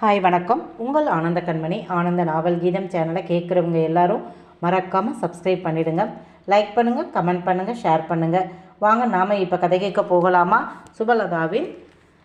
Hi வணக்கம். உங்கள் ஆனந்த கண்மணி ஆனந்த நாவல் கீதம் சேனலை கேட்குறவங்க எல்லாரும் மறக்காமல் சப்ஸ்கிரைப் பண்ணிடுங்க. லைக் பண்ணுங்கள் கமெண்ட் பண்ணுங்கள் ஷேர் பண்ணுங்கள் வாங்க நாம் இப்போ கதை கேட்க போகலாமா? சுபலதாவின்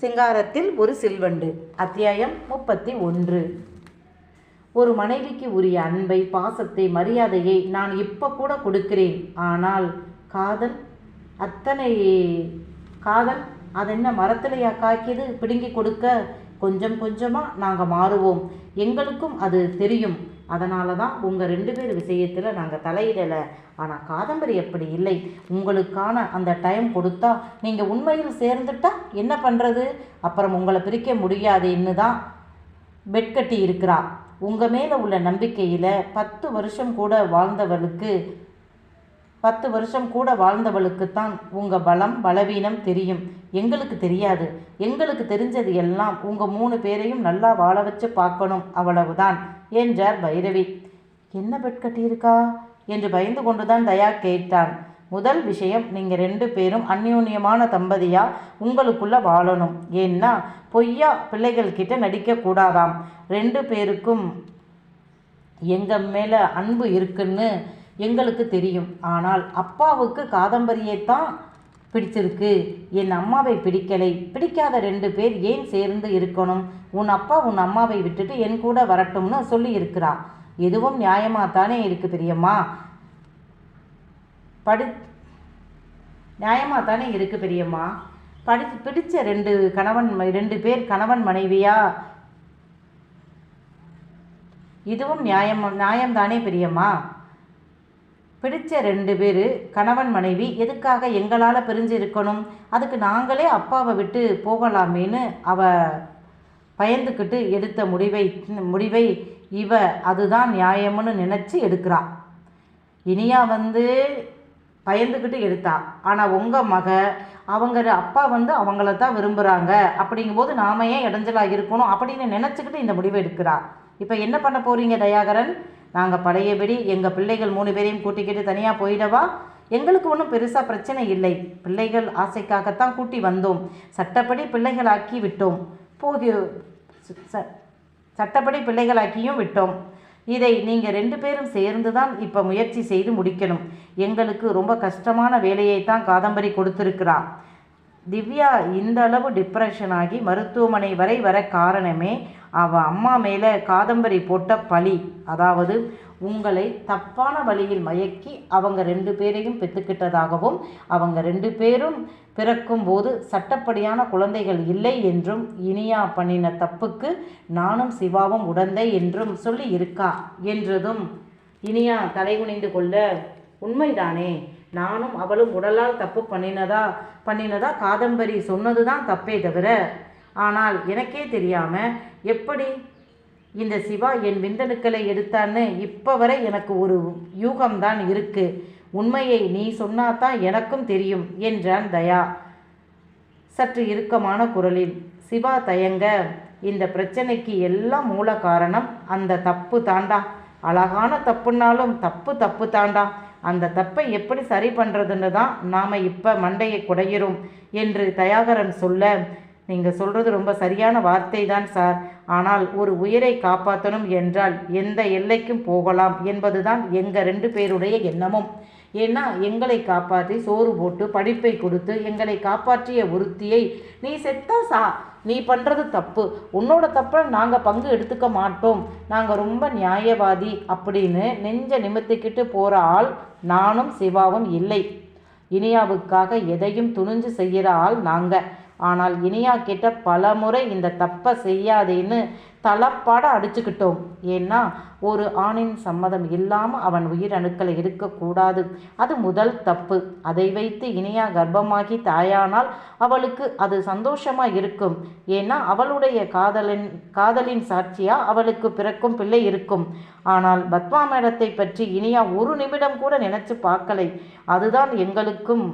சிங்காரத்தில் ஒரு சில்வண்டு அத்தியாயம் முப்பத்தி ஒன்று. ஒரு மனைவிக்கு உரிய அன்பை பாசத்தை மரியாதையை நான் இப்போ கூட கொடுக்கிறேன். ஆனால் காதல் அத்தனை காதல் அதென்ன மரத்திலையா காய்க்குது? பிடுங்கி கொடுக்க கொஞ்சம் கொஞ்சமாக நாங்கள் மாறுவோம். எங்களுக்கும் அது தெரியும். அதனால தான் உங்கள் ரெண்டு பேர் விஷயத்தில் நாங்கள் தலையிடலை. ஆனால் காதம்பரி அப்படி இல்லை. உங்களுக்கான அந்த டைம் கொடுத்தா நீங்கள் உண்மையில் சேர்ந்துட்டா என்ன பண்ணுறது அப்புறம் உங்களை பிரிக்க முடியாதுன்னு தான் பெட்கட்டி இருக்கிறா. உங்கள் மேலே உள்ள நம்பிக்கையில் பத்து வருஷம் கூட வாழ்ந்தவளுக்கு பத்து வருஷம் கூட வாழ்ந்தவளுக்குத்தான் உங்கள் பலம் பலவீனம் தெரியும். எங்களுக்கு தெரியாது. எங்களுக்கு தெரிஞ்சது எல்லாம் உங்கள் மூணு பேரையும் நல்லா வாழ வச்சு பார்க்கணும். அவ்வளவுதான் என்றார் பைரவி. என்ன பெட் கட்டியிருக்கா என்று பயந்து கொண்டுதான் தயா கேட்டான். முதல் விஷயம் நீங்கள் ரெண்டு பேரும் அந்யூன்யமான தம்பதியாக உங்களுக்குள்ளே வாழணும். ஏன்னா பொய்யா பிள்ளைகள் கிட்ட நடிக்கக்கூடாதாம். ரெண்டு பேருக்கும் எங்கள் மேலே அன்பு இருக்குன்னு எங்களுக்கு தெரியும். ஆனால் அப்பாவுக்கு காதம்பரியை தான் பிடிச்சிருக்கு. என் அம்மாவை பிடிக்கலை. பிடிக்காத ரெண்டு பேர் ஏன் சேர்ந்து இருக்கணும்? உன் அப்பா உன் அம்மாவை விட்டுட்டு என் கூட வரட்டும்னு சொல்லி இருக்கிறா எதுவும் நியாயமாக தானே இருக்கு பெரியம்மா? படி நியாயமாக தானே இருக்கு பெரியம்மா? படி பிடிச்ச ரெண்டு கணவன் ரெண்டு பேர் கணவன் மனைவியா? இதுவும் நியாயம் நியாயம்தானே பெரியம்மா? பிடிச்ச ரெண்டு பேர் கணவன் மனைவி எதுக்காக எங்களால் பிரிஞ்சு இருக்கணும்? அதுக்கு நாங்களே அப்பாவை விட்டு போகலாமேன்னு அவ பயந்துக்கிட்டு எடுத்த முடிவை முடிவை இவ அதுதான் நியாயம்னு நினச்சி எடுக்கிறா. இனியா வந்து பயந்துக்கிட்டு எடுத்தா. ஆனால் உங்கள் மக அவங்க அப்பா வந்து அவங்கள தான் விரும்புகிறாங்க அப்படிங்கும்போது நாம ஏன் இடைஞ்சலாக இருக்கணும்? அப்படின்னு நினச்சிக்கிட்டு இந்த முடிவை எடுக்கிறா. இப்போ என்ன பண்ண போகிறீங்க தயாகரன்? நாங்கள் பழையபடி எங்கள் பிள்ளைகள் மூணு பேரையும் கூட்டிக்கிட்டு தனியாக போயிடவா? எங்களுக்கு ஒன்றும் பெருசாக பிரச்சனை இல்லை. பிள்ளைகள் ஆசைக்காகத்தான் கூட்டி வந்தோம். சட்டப்படி பிள்ளைகளாக்கி விட்டோம். போகி ச- சட்டப்படி பிள்ளைகளாக்கியும் விட்டோம். இதை நீங்கள் ரெண்டு பேரும் சேர்ந்து தான் இப்போ முயற்சி செய்து முடிக்கணும். எங்களுக்கு ரொம்ப கஷ்டமான வேலையை தான் காதம்பரி கொடுத்துருக்கிறா. திவ்யா இந்த அளவு டிப்ரெஷன் ஆகி மருத்துவமனை வரை வர காரணமே அவள் அம்மா மேலே காதம்பரி போட்ட பழி. அதாவது உங்களை தப்பான வழியில் மயக்கி அவங்க ரெண்டு பேரையும் பெற்றுக்கிட்டதாகவும் அவங்க ரெண்டு பேரும் பிறக்கும்போது சட்டப்படியான குழந்தைகள் இல்லை என்றும் இனியா பண்ணின தப்புக்கு நானும் சிவாவும் உடந்தை என்றும் சொல்லி இருக்கா? என்றதும் இனியா தலைகுனிந்து கொள்ள உண்மைதானே நானும் அவளும் உடலால் தப்பு பண்ணினதா பண்ணினதா காதம்பரி சொன்னது தான் தப்பே தவிர ஆனால் எனக்கே தெரியாம எப்படி இந்த சிவா என் விந்தணுக்களை எடுத்தான்னு இப்போ வரை எனக்கு ஒரு யூகம்தான் இருக்கு. உண்மையை நீ சொன்னாதான் எனக்கும் தெரியும் என்றான் தயா. சற்று இறுக்கமான குரலில் சிவா தயங்க இந்த பிரச்சனைக்கு எல்லாம் மூல காரணம் அந்த தப்பு தாண்டா. அழகான தப்புனாலும் தப்பு தப்பு தாண்டா. அந்த தப்பை எப்படி சரி பண்ணுறதுன்னு தான் நாம் இப்போ மண்டையை குடையிறோம் என்று தயாகரன் சொல்ல நீங்கள் சொல்கிறது ரொம்ப சரியான வார்த்தை தான் சார். ஆனால் ஒரு உயிரை காப்பாற்றணும் என்றால் எந்த எல்லைக்கும் போகலாம் என்பதுதான் எங்கள் ரெண்டு பேருடைய எண்ணமும். ஏன்னா எங்களை காப்பாற்றி சோறு போட்டு படிப்பை கொடுத்து எங்களை காப்பாற்றிய ஒருத்தியை நீ செத்தா சா நீ பண்ணுறது தப்பு. உன்னோட தப்பை நாங்கள் பங்கு எடுத்துக்க மாட்டோம். நாங்கள் ரொம்ப நியாயவாதி அப்படின்னு நெஞ்ச நிமித்திக்கிட்டு போகிற ஆள் நானும் சிவாவும் இல்லை. இனியாவுக்காக எதையும் துணிஞ்சு செய்கிற ஆள் நாங்கள் ஆனால் இனியா கிட்ட பல முறை இந்த தப்பை செய்யாதேன்னு தலப்பாட அடிச்சுக்கிட்டோம். ஏன்னா ஒரு ஆணின் சம்மதம் இல்லாமல் அவன் உயிர் அணுக்களை அது முதல் தப்பு. அதை வைத்து இனியா கர்ப்பமாகி தாயானால் அவளுக்கு அது சந்தோஷமாக இருக்கும். ஏன்னா அவளுடைய காதலின் காதலின் சாட்சியாக அவளுக்கு பிறக்கும் பிள்ளை இருக்கும். ஆனால் பத்மா மேடத்தை பற்றி இனியா ஒரு நிமிடம் கூட நினைச்சு பார்க்கலை. அதுதான் எங்களுக்கும்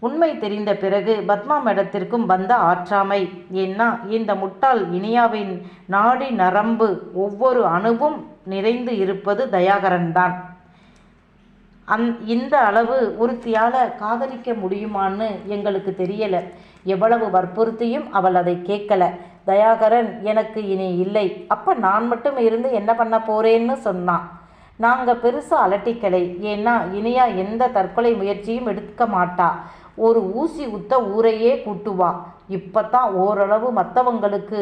உண்மை தெரிந்த பிறகு பத்மா மேடத்திற்கும் வந்த ஆற்றாமை. ஏன்னா இந்த முட்டாள் இனியாவின் நாடி நரம்பு ஒவ்வொரு அணுவும் நிறைந்து இருப்பது தயாகரன்தான். அந் இந்த அளவு உறுத்தியால் காதலிக்க முடியுமான்னு எங்களுக்கு தெரியலை. எவ்வளவு வற்புறுத்தியும் அவள் அதை கேட்கல. தயாகரன் எனக்கு இனி இல்லை. அப்போ நான் மட்டும் இருந்து என்ன பண்ண போறேன்னு சொன்னான் நாங்கள் பெருசாக அலட்டிக்கலை. ஏன்னா இனியா எந்த தற்கொலை முயற்சியும் எடுக்க மாட்டா. ஒரு ஊசி உத்த ஊரையே கூட்டுவா. இப்போ தான் ஓரளவு மற்றவங்களுக்கு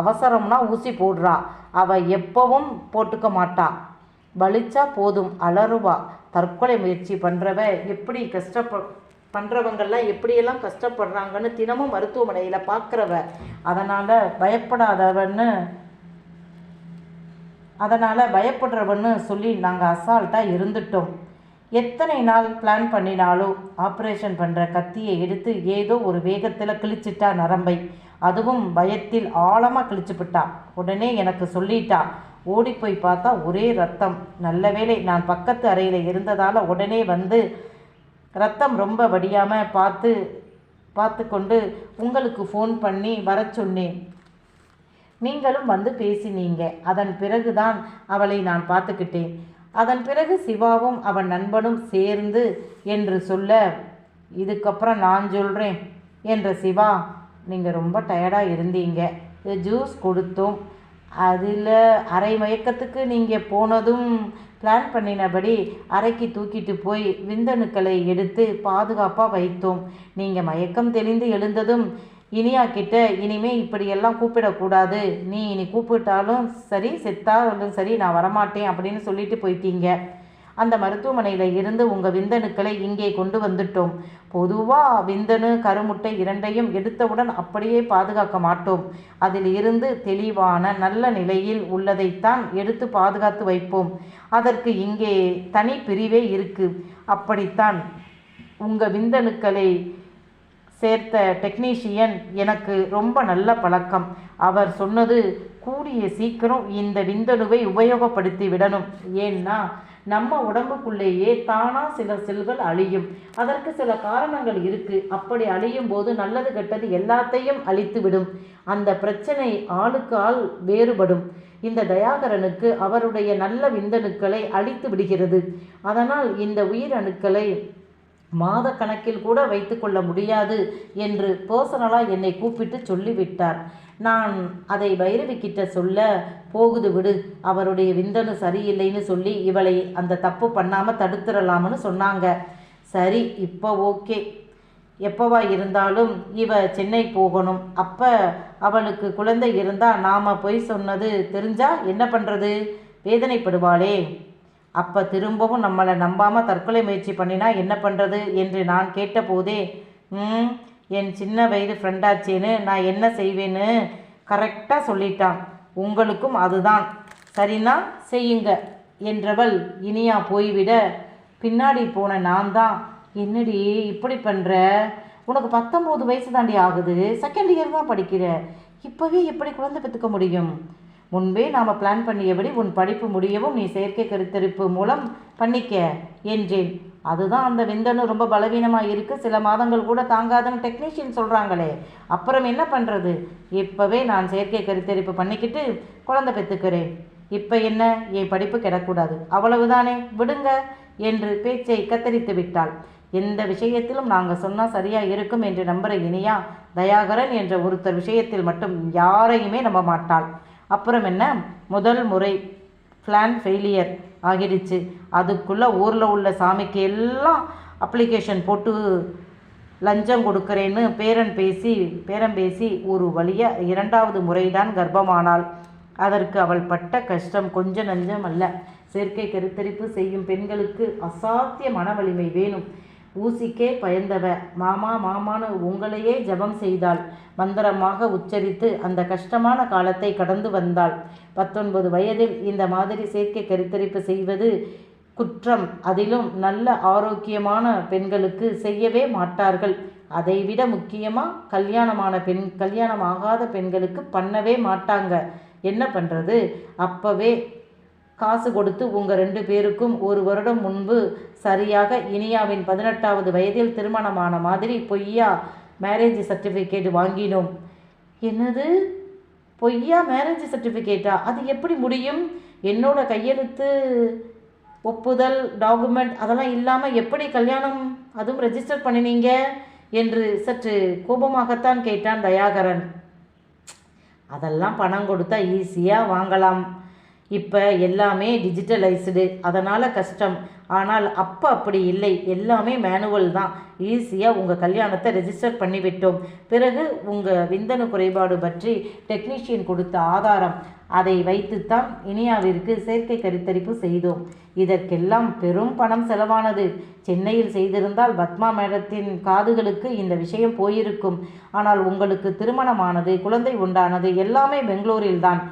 அவசரம்னா ஊசி போடுறா. அவ எப்பவும் போட்டுக்க மாட்டா. வலிச்சா போதும் அலறுவா. தற்கொலை முயற்சி பண்ணுறவ எப்படி கஷ்டப்ப பண்ணுறவங்கெல்லாம் எப்படியெல்லாம் கஷ்டப்படுறாங்கன்னு தினமும் மருத்துவமனையில் பார்க்குறவ அதனால் பயப்படாதவன்னு அதனால் பயப்படுறவன்னு சொல்லி நாங்கள் அசால்ட்டாக இருந்துட்டோம். எத்தனை நாள் பிளான் பண்ணினாலும் ஆப்ரேஷன் பண்ணுற கத்தியை எடுத்து ஏதோ ஒரு வேகத்தில் கிழிச்சிட்டா நரம்பை. அதுவும் பயத்தில் ஆழமாக கிழிச்சுப்பிட்டா உடனே எனக்கு சொல்லிட்டா ஓடி போய் பார்த்தா ஒரே ரத்தம். நல்ல வேளை நான் பக்கத்து அறையில் இருந்ததால் உடனே வந்து ரத்தம் ரொம்ப வடியாமல் பார்த்து பார்த்து கொண்டு உங்களுக்கு ஃபோன் பண்ணி வர சொன்னேன். நீங்களும் வந்து பேசினீங்க. அதன் பிறகுதான் அவளை நான் பார்த்துக்கிட்டேன். அதன் பிறகு சிவாவும் அவன் நண்பனும் சேர்ந்து என்று சொல்ல இதுக்கப்புறம் நான் சொல்கிறேன் என்ற சிவா நீங்கள் ரொம்ப டயர்டாக இருந்தீங்க. ஜூஸ் கொடுத்தோம். அதில் அரை மயக்கத்துக்கு நீங்கள் போனதும் பிளான் பண்ணினபடி அறைக்கு தூக்கிட்டு போய் விந்தணுக்களை எடுத்து பாதுகாப்பாக வைத்தோம். நீங்கள் மயக்கம் தெளிந்து எழுந்ததும் இனியா கிட்ட இனிமே இப்படியெல்லாம் கூப்பிடக்கூடாது. நீ இனி கூப்பிட்டாலும் சரி செத்தாலும் சரி நான் வரமாட்டேன் அப்படின்னு சொல்லிட்டு போயிட்டீங்க. அந்த மருத்துவமனையில் இருந்து உங்கள் விந்தணுக்களை இங்கே கொண்டு வந்துட்டோம். பொதுவாக விந்தணு கருமுட்டை இரண்டையும் எடுத்தவுடன் அப்படியே பாதுகாக்க மாட்டோம். அதில் இருந்து தெளிவான நல்ல நிலையில் உள்ளதைத்தான் எடுத்து பாதுகாத்து வைப்போம். அதற்கு இங்கே தனி பிரிவே இருக்கு. அப்படித்தான் உங்கள் விந்தணுக்களை சேர்த்த டெக்னீஷியன் எனக்கு ரொம்ப நல்ல பழக்கம். அவர் சொன்னது கூடிய சீக்கிரம் இந்த விந்தணுவை உபயோகப்படுத்தி விடணும். ஏன்னா நம்ம உடம்புக்குள்ளேயே தானாக சில செல்கள் அழியும். அதற்கு சில காரணங்கள் இருக்குது அப்படி அழியும் போது நல்லது கெட்டது எல்லாத்தையும் அழித்து விடும். அந்த பிரச்சனை ஆளுக்கு ஆள் வேறுபடும். இந்த தயாகரனுக்கு அவருடைய நல்ல விந்தணுக்களை அழித்து விடுகிறது. அதனால் இந்த உயிரணுக்களை மாத கணக்கில் கூட வைத்துக்கொள்ள முடியாது என்று பர்சனலாக என்னை கூப்பிட்டு சொல்லிவிட்டார். நான் அதை வைரவிக்கிட்ட சொல்ல போகுது விடு அவருடைய விந்தனு சரியில்லைன்னு சொல்லி இவளை அந்த தப்பு பண்ணாமல் தடுத்துடலாம்னு சொன்னாங்க. சரி இப்போ ஓகே. எப்போவா இருந்தாலும் இவ சென்னை போகணும். அப்போ அவளுக்கு குழந்தை இருந்தால் நாம் போய் சொன்னது தெரிஞ்சா என்ன பண்ணுறது வேதனைப்படுவாளே. அப்போ திரும்பவும் நம்மளை நம்பாமல் தற்கொலை முயற்சி பண்ணினா என்ன பண்ணுறது என்று நான் கேட்டபோதே ம் என் சின்ன வயது ஃப்ரெண்டாச்சேன்னு நான் என்ன செய்வேன்னு? கரெக்டாக சொல்லிட்டான். உங்களுக்கும் அதுதான். சரினா செய்யுங்க என்றவள் இனியா போய்விட பின்னாடி போன நான் தான். என்னடி இப்படி பண்ணுற உனக்கு பத்தொம்போது வயசு தாண்டி ஆகுது. செகண்ட் இயர் தான் படிக்கிற. இப்போவே எப்படி குழந்தை பெற்றுக்க முடியும்? முன்பே நாம் பிளான் பண்ணியபடி உன் படிப்பு முடியவும் நீ செயற்கை கருத்தரிப்பு மூலம் பண்ணிக்க என்றேன். அதுதான் அந்த விந்தணு ரொம்ப பலவீனமாக இருக்குது சில மாதங்கள் கூட தாங்காதுன்னு டெக்னீஷியன் சொல்கிறாங்களே அப்புறம் என்ன பண்ணுறது இப்போவே நான் செயற்கை கருத்தரிப்பு பண்ணிக்கிட்டு குழந்தை பெற்றுக்கிறேன் இப்போ என்ன? என் படிப்பு கிடக்கூடாது. அவ்வளவுதானே? விடுங்க என்று பேச்சை கத்தரித்து விட்டாள். எந்த விஷயத்திலும் நாங்கள் சொன்னால் சரியாக இருக்கும் என்று நம்புகிற இனியா தயாகரன் என்ற ஒருத்தர் விஷயத்தில் மட்டும் யாரையுமே நம்ப மாட்டாள். அப்புறம் என்ன? முதல் முறை பிளான் ஃபெயிலியர் ஆகிடுச்சு. அதுக்குள்ளே ஊரில் உள்ள சாமிக்கு எல்லாம் அப்ளிகேஷன் போட்டு லஞ்சம் கொடுக்குறேன்னு பேரன் பேசி பேரம் பேசி ஒரு வழியாக இரண்டாவது முறைதான் கர்ப்பமானாள். அதற்கு அவள் பட்ட கஷ்டம் கொஞ்சம் நஞ்சம் அல்ல. செயற்கை கருத்தரிப்பு செய்யும் பெண்களுக்கு அசாத்திய மன வலிமை வேணும். ஊசிக்கே பயந்தவ. மாமா மாமான்னு உங்களையே ஜெபம் செய்தாள். மந்திரமாக உச்சரித்து அந்த கஷ்டமான காலத்தை கடந்து வந்தாள். பத்தொன்பது வயதில் இந்த மாதிரி செயற்கை கருத்தரிப்பு செய்வது குற்றம். அதிலும் நல்ல ஆரோக்கியமான பெண்களுக்கு செய்யவே மாட்டார்கள். அதைவிட முக்கியமாக கல்யாணமான பெண் கல்யாணம் ஆகாத பெண்களுக்கு பண்ணவே மாட்டாங்க. என்ன பண்ணுறது அப்போவே காசு கொடுத்து உங்கள் ரெண்டு பேருக்கும் ஒரு வருடம் முன்பு சரியாக இனியாவின் பதினெட்டாவது வயதில் திருமணமான மாதிரி பொய்யா மேரேஜ் சர்டிஃபிகேட் வாங்கினோம். என்னது? பொய்யா மேரேஜ் சர்டிஃபிகேட்டா அது எப்படி முடியும்? என்னோட கையெழுத்து ஒப்புதல் டாக்குமெண்ட் அதெல்லாம் இல்லாமல் எப்படி கல்யாணம்? அதுவும் ரெஜிஸ்டர் பண்ணினீங்க? என்று சற்று கோபமாகத்தான் கேட்டான் தயாகரன். அதெல்லாம் பணம் கொடுத்தா ஈஸியாக வாங்கலாம். இப்போ எல்லாமே டிஜிட்டலைஸ்டு அதனால் கஷ்டம். ஆனால் அப்போ அப்படி இல்லை. எல்லாமே மேனுவல் தான். ஈஸியாக உங்கள் கல்யாணத்தை ரெஜிஸ்டர் பண்ணிவிட்டோம். பிறகு உங்கள் விந்தணு குறைபாடு பற்றி டெக்னீஷியன் கொடுத்த ஆதாரம். அதை வைத்துத்தான் இனியாவிற்கு செயற்கை கருத்தரிப்பு செய்தோம். இதற்கெல்லாம் பெரும் பணம் செலவானது. சென்னையில் செய்திருந்தால் பத்மா மேடத்தின் காதுகளுக்கு இந்த விஷயம் போயிருக்கும். ஆனால் உங்களுக்கு திருமணமானது குழந்தை உண்டானது எல்லாமே பெங்களூரில்தான்.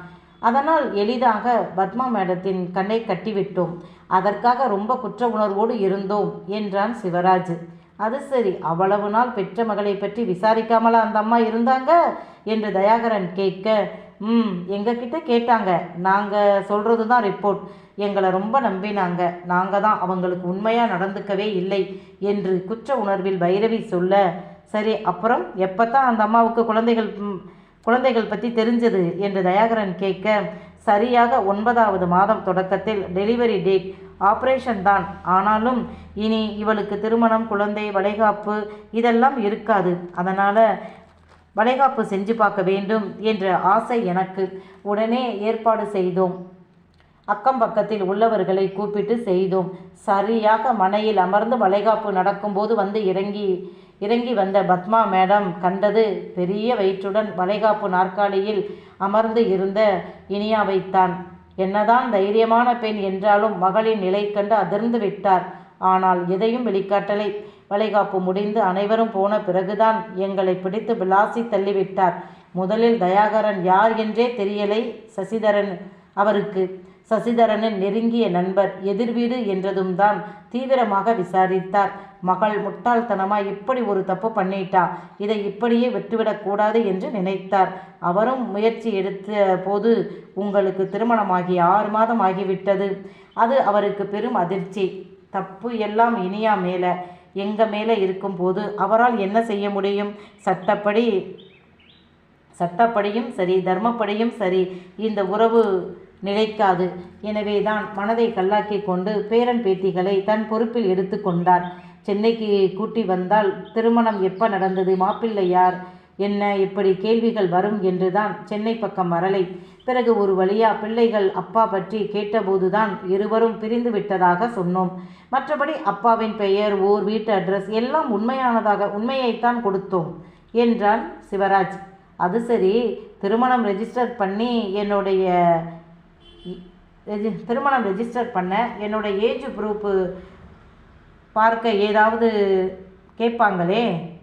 அதனால் எளிதாக பத்மா மேடத்தின் கண்ணை கட்டிவிட்டோம். அதற்காக ரொம்ப குற்ற உணர்வோடு இருந்தோம் என்றான் சிவராஜ். அது சரி அவ்வளவு நாள் பெற்ற மகளை பற்றி விசாரிக்காமலா அந்த அம்மா இருந்தாங்க? என்று தயாகரன் கேட்க ம் எங்ககிட்ட கேட்டாங்க. நாங்கள் சொல்கிறது தான் ரிப்போர்ட். எங்களை ரொம்ப நம்பினாங்க. நாங்கள் தான் அவங்களுக்கு உண்மையாக நடந்துக்கவே இல்லை என்று குற்ற உணர்வில் பைரவி சொல்ல சரி அப்புறம் எப்போ தான் அந்த அம்மாவுக்கு குழந்தைகள் குழந்தைகள் பற்றி தெரிஞ்சது என்று தயாகரன் கேட்க சரியாக ஒன்பதாவது மாதம் தொடக்கத்தில் டெலிவரி டேட் ஆப்ரேஷன் தான். ஆனாலும் இனி இவளுக்கு திருமணம் குழந்தை வளைகாப்பு இதெல்லாம் இருக்காது. அதனால் வளைகாப்பு செஞ்சு பார்க்க வேண்டும் என்ற ஆசை எனக்கு. உடனே ஏற்பாடு செய்தோம். அக்கம் பக்கத்தில் உள்ளவர்களை கூப்பிட்டு செய்தோம். சரியாக மனையில் அமர்ந்து வளைகாப்பு நடக்கும்போது வந்து இறங்கி இறங்கி வந்த பத்மா மேடம் கண்டது பெரிய வயிற்றுடன் வளைகாப்பு நாற்காலியில் அமர்ந்து இருந்த இனியாவைத்தான் என்னதான் தைரியமான பெண் என்றாலும் மகளின் நிலை கண்டு அதிர்ந்து விட்டார். ஆனால் எதையும் வெளிக்காட்டலை. வளைகாப்பு முடிந்து அனைவரும் போன பிறகுதான் எங்களை பிடித்து விளாசி தள்ளிவிட்டார். முதலில் தயாகரன் யார் என்றே தெரியலை சசிதரன் அவருக்கு. சசிதரனின் நெருங்கிய நண்பர் எதிர்வீடு என்றதும் தான் தீவிரமாக விசாரித்தார். மகள் முட்டாள்தனமா இப்படி ஒரு தப்பு பண்ணிட்டா இதை இப்படியே விட்டுவிடக்கூடாது என்று நினைத்தார். அவரும் முயற்சி எடுத்த போது உங்களுக்கு திருமணமாகி ஆறு மாதம் ஆகிவிட்டது. அது அவருக்கு பெரும் அதிர்ச்சி. தப்பு எல்லாம் இனியா மேலே. எங்கள் மேலே இருக்கும்போது அவரால் என்ன செய்ய முடியும்? சட்டப்படி சட்டப்படியும் சரி தர்மப்படியும் சரி. இந்த உறவு நிலைக்காது. எனவே தான் மனதை கல்லாக்கி கொண்டு பேரன் பேத்திகளை தன் பொறுப்பில் எடுத்து கொண்டார். சென்னைக்கு கூட்டி வந்தால் திருமணம் எப்போ நடந்தது மாப்பிள்ளை யார் என்ன இப்படி கேள்விகள் வரும் என்றுதான் சென்னை பக்கம் வரலை. பிறகு ஒரு வழியா பிள்ளைகள் அப்பா பற்றி கேட்டபோதுதான் இருவரும் பிரிந்து விட்டதாக சொன்னோம். மற்றபடி அப்பாவின் பெயர் ஊர் வீட்டு அட்ரஸ் எல்லாம் உண்மையானதாக உண்மையைத்தான் கொடுத்தோம் என்றான் சிவராஜ். அது சரி திருமணம் ரெஜிஸ்டர் பண்ணி என்னுடைய ரெஜி- திருமணம் ரெஜிஸ்டர் பண்ண என்னோட ஏஜ் ப்ரூஃபு பார்க்க ஏதாவது கேட்பாங்களே?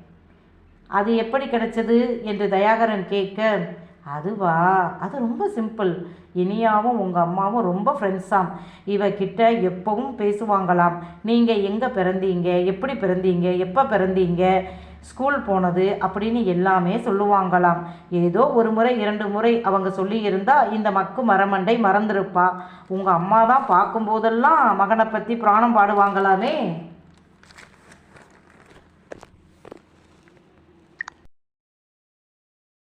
அது எப்படி கிடைச்சது என்று தயாகரன் கேட்க அதுவா? அது ரொம்ப சிம்பிள் இனியாவும் உங்கள் அம்மாவும் ரொம்ப ஃப்ரெண்ட்ஸாம் இவகிட்ட எப்பவும் பேசுவாங்களாம். நீங்கள் எங்கே பிறந்தீங்க? எப்படி பிறந்தீங்க? எப்போ பிறந்தீங்க? ஸ்கூல் போனது அப்படின்னு எல்லாமே சொல்லுவாங்களாம். ஏதோ ஒரு முறை இரண்டு முறை அவங்க சொல்லியிருந்தா இந்த மக்கு மரமண்டை மறந்துருப்பா. உங்கள் அம்மா தான் பார்க்கும்போதெல்லாம் மகனை பற்றி பிராணம் பாடுவாங்களாமே.